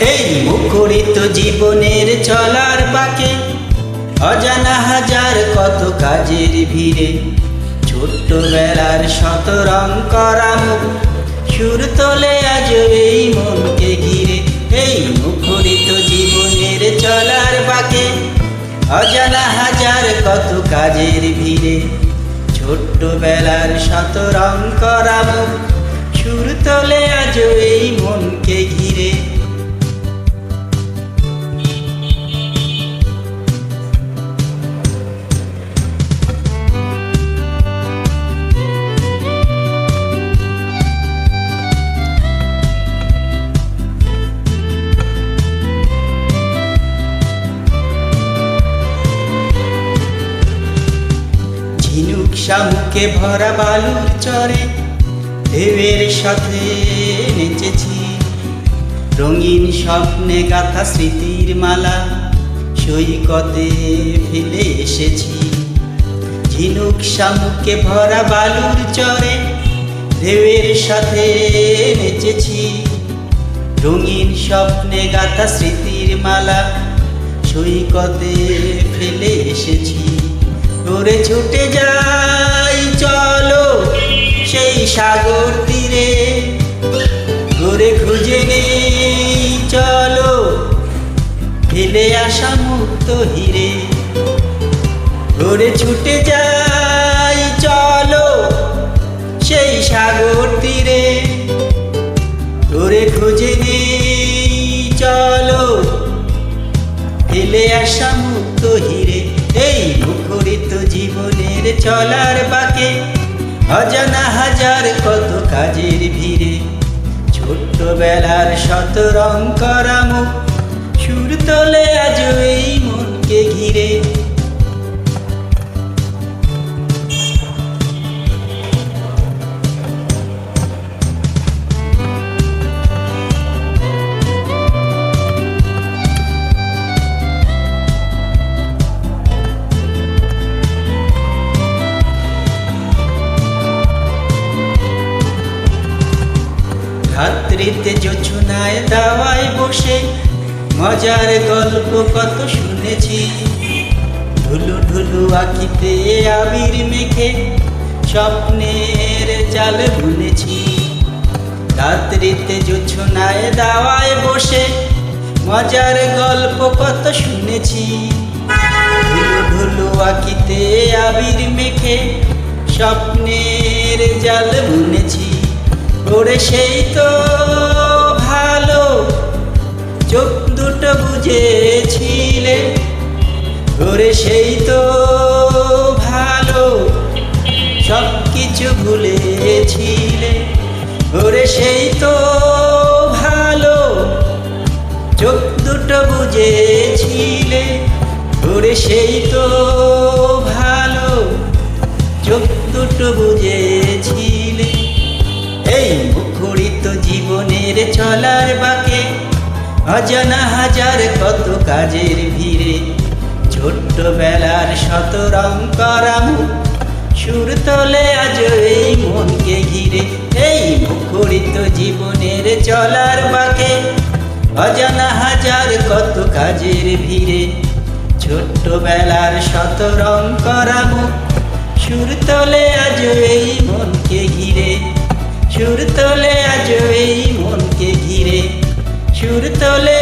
এই মুখরিত জীবনের চলার পাকে, অজানা হাজার কত কাজের ভিড়ে, ছোট্টবেলার শত রং করা মুখ, সুর তোলে আজ এই মনকে ঘিরে। এই মুখরিত জীবনের চলার পাকে, অজানা হাজার কত কাজের ভিড়ে, ছোট্টবেলার শত রং করা মুখ, সুর তোলে ঝিনুক শামুকে ভরা বালুর চরে, ঢেউয়ের সাথে নেচেছি। রঙিন স্বপ্নে গাথা স্মৃতির মালা, সৈকতে ফেলে এসেছি। ঝিনুক শামুকে ভরা বালুর চরে, ঢেউয়ের সাথে নেচেছি। রঙিন স্বপ্নে গাথা স্মৃতির মালা, সৈকতে ফেলে এসেছি। ওরে ছুটে যাই, চলো সেই সাগর তীরে। ঘুরে খুঁজে নেই, চলো ফেলে আসা মুক্ত হিরে। ঘুরে ছুটে যাই, চলো সেই সাগর তীরে। ঘুরে খুঁজে নেই, চলো ফেলে আসা মুক্ত হিরে। চলার বাকে অজানা হাজার কত কাজের ভিড়ে। ছোট্টবেলার শত রং করা মুখ সুর তোলে আজ এই মনকে ঘিরে। রাত্রিতে জোছনায় দাওয়ায় বসে, মজার গল্প কত শুনেছি। ঢুলু ঢুলু আঁকিতে আবির মেখে স্বপ্নের জাল বুনেছি। রাত্রিতে জোছনায় দাওয়ায় বসে, মজার গল্প কত শুনেছি। ঢুলু ঢুলু আঁকিতে আবির মেখে স্বপ্নের জাল বুনেছি। ওরে সেই তো ভালো। চোখ দুটো বুঝেছিলে। ওরে সেই তো ভালো। সব কিছু ভুলেছিলে। ওরে সেই তো ভালো। চোখ দুটো বুঝেছিলে। ওরে সেই তো জীবনের চলার বাকে, অজানা হাজার কত কাজের ভিড়ে। ছোট্টবেলার শত রং করা সুর তোলে আজ এই মনকে ঘিরে। এই মুখরিত জীবনের চলার বাকে, অজানা হাজার কত কাজের ভিড়ে। ছোট্টবেলার শত রং করা মুখ সুর তোলে আজ এই মনকে ঘিরে। সুর তোলে আজ এই মনকে ঘিরে। সুর তোলে